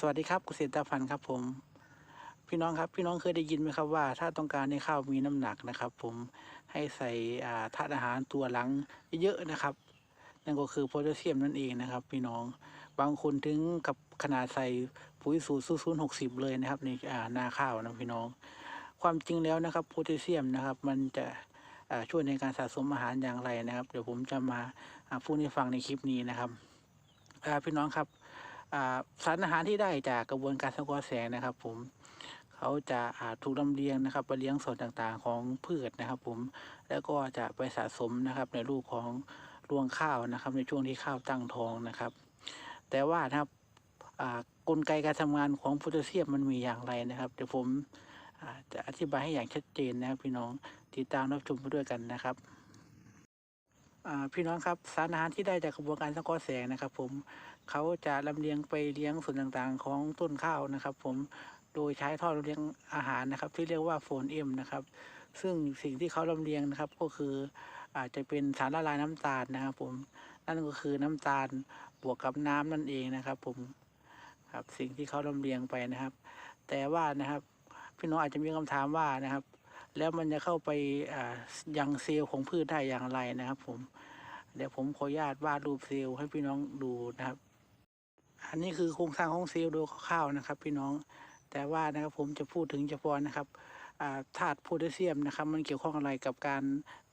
สวัสดีครับเกษตรพันธ์ครับผม พี่น้องครับพี่น้องเคยได้ยินไหมครับว่า ถ้าต้องการให้ข้าวมีน้ำหนักนะครับ ผมให้ใส่ธาตุอาหารตัวหลังเยอะนะครับ นั่นก็คือโพแทสเซียมนั่นเองนะครับ พี่น้องบางคนถึงกับขนาดใส่ปุ๋ยสูตรศูนย์หกสิบเลยนะครับในานาข้าวนะพี่น้อง ความจริงแล้วนะครับโพแทสเซียมนะครับ มันจะช่วยในการสะสมอาหารอย่างไรนะครับ เดี๋ยวผมจะมาพูดให้ฟังในคลิปนี้นะครับพี่น้องครับ สารอาหารที่ได้จากกระบวนการสังเคราะห์แสงนะครับ ผมเขาจะอาถูกลำเลียงนะครับไปเลี้ยงส่วนต่างๆของพืชนะครับ ผมแล้วก็จะไปสะสมนะครับในรูปของรวงข้าวนะครับ ในช่วงที่ข้าวตั้งท้องนะครับ แต่ว่านะครับกลไกการทำงานของโพแทสเซียมมันมีอย่างไรนะครับเดี๋ยวผมจะอธิบายให้อย่างชัดเจนนะครับพี่น้องติดตามรับชมไปด้วยกันนะครับ พี่น้องครับสารอาหารที่ได้จากกระบวนการสังเคราะห์แสงนะครับ ผมเขาจะลำเลียงไปเลี้ยงส่วนต่างๆ ของต้นข้าวนะครับ ผมโดยใช้ท่อลำเลียงอาหารนะครับ ที่เรียกว่าโฟนเอ็มนะครับ ซึ่งสิ่งที่เขาลำเลียงนะครับ ก็คืออาจจะเป็นสารละลายน้ำตาลนะครับ ผมนั่นก็คือน้ำตาลบวกกับน้ำนั่นเองนะครับ ผมครับสิ่งที่เขาลำเลียงไปนะครับ แต่ว่านะครับพี่น้องอาจจะมีคำถามว่านะครับ แล้วมันจะเข้าไปยังเซลล์ของพืชได้อย่างไรนะครับผม เดี๋ยวผมขออนุญาตวาดรูปเซลล์ให้พี่น้องดูนะครับ อันนี้คือโครงสร้างของเซลล์โดยคร่าวๆนะครับ พี่น้องแต่ว่านะครับผมจะพูดถึงเฉพาะนะครับธาตุโพแทสเซียมนะครับ มันเกี่ยวข้องอะไรกับการ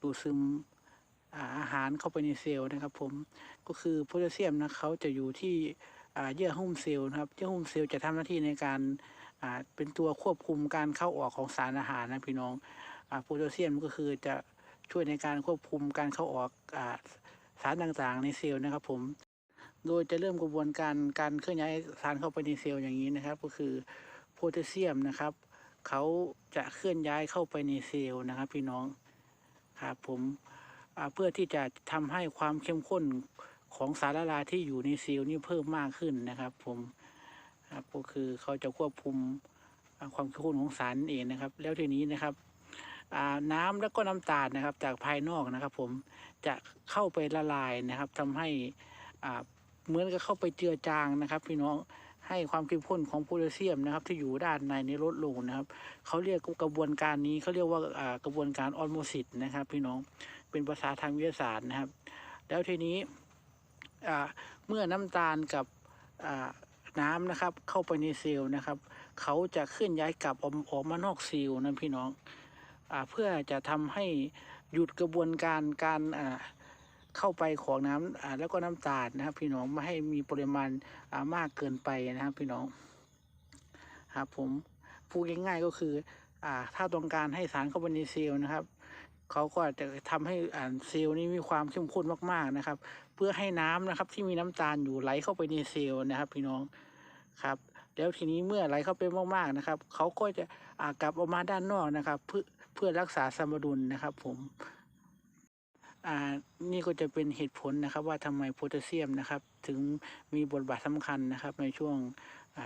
ดูดซึมอาหารเข้าไปในเซลล์นะครับ ผมก็คือโพแทสเซียมนะเขาจะอยู่ที่เยื่อหุ้มเซลล์นะครับเยื่อหุ้มเซลล์จะทำหน้าที่ในการ เป็นตัวควบคุมการเข้าออกของสารอาหารนะพี่น้องอโพแทสเซียมก็คือจะช่วยในการควบคุมการเข้าออกอสารต่างๆ ในเซลล์นะครับ ผม โดยจะเริ่มกระบวนการการเคลื่อนย้ายสารเข้าไปในเซลล์อย่างนี้นะครับ ก็คือโพแทสเซียมนะครับเขาจะเคลื่อนย้ายเข้าไปในเซลล์นะครับ พี่น้องครับผมเพื่อที่จะทำให้ความเข้มข้นของสารละลายที่อยู่ในเซลล์นี่เพิ่มมากขึ้นนะครับ ผม ครับ ก็คือเขาจะควบคุมความเข้มข้นของสารเองนะครับ แล้วทีนี้นะครับน้ำแล้วก็น้ำตาลนะครับ จากภายนอกนะครับ ผมจะเข้าไปละลายนะครับทำให้เหมือนกับเข้าไปเจือจางนะครับ พี่น้องให้ความเข้มข้นของโพแทสเซียมนะครับ ที่อยู่ด้านในนี้ลดลงนะครับเขาเรียกกระบวนการนี้เขาเรียกว่ากระบวนการออสโมซิสนะครับ พี่น้องเป็นภาษาทางวิทยาศาสตร์นะครับ แล้วทีนี้เมื่อน้ำตาลกับ น้ำนะครับ เข้าไปในเซลล์นะครับ เขาจะเคลื่อนย้ายกลับออกออกมานอกเซลล์นะพี่น้องอเพื่อจะทำให้หยุดกระบวนการการอ่าเข้าไปของน้ำอ่าแล้วก็น้ำตาลนะครับ พี่น้องไม่ให้มีปริมาณมากเกินไปนะครับ พี่น้องครับผมพูดง่ายๆก็คืออ่าถ้าต้องการให้สารเข้าไปในเซลล์นะครับ เขาก็จะทำให้อ่าเซลล์นี้มีความเข้มข้นมากๆนะครับ เพื่อให้น้ำนะครับที่มีน้ำตาลอยู่ไหลเข้าไปในเซลล์นะครับ พี่น้องครับแล้วทีนี้เมื่อไหลเข้าไปมากๆนะครับเขาก็จะอากลับออกมาด้านนอกนะครับ เพื่อเพื่อรักษาสมดุลนะครับ ผมอ่านี่ก็จะเป็นเหตุผลนะครับ ว่าทำไมโพแทสเซียมนะครับ ถึงมีบทบาทสำคัญนะครับ ในช่วง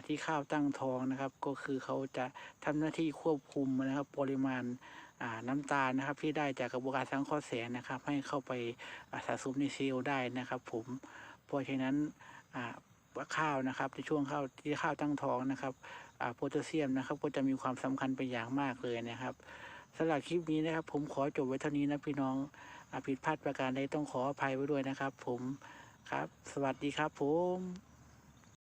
ที่ข้าวตั้งท้องนะครับ ก็คือเขาจะทำหน้าที่ควบคุมนะครับ ปริมาณ น้ำตาลนะครับที่ได้จากกระบวนการสังเคราะห์แสงนะครับ ให้เข้าไปสะสมในเซลล์ได้นะครับ ผมเพราะฉะนั้นข้าวนะครับในช่วงข้าวที่ข้าวตั้งท้องนะครับโพแทสเซียมนะครับ ก็จะมีความสำคัญเป็นอย่างมากเลยนะครับสำหรับคลิปนี้นะครับ ผมขอจบไว้เท่านี้นะพี่น้องอผิดพลาดประการใดต้องขออภัยไว้ด้วยนะครับ ผมครับ สวัสดีครับผม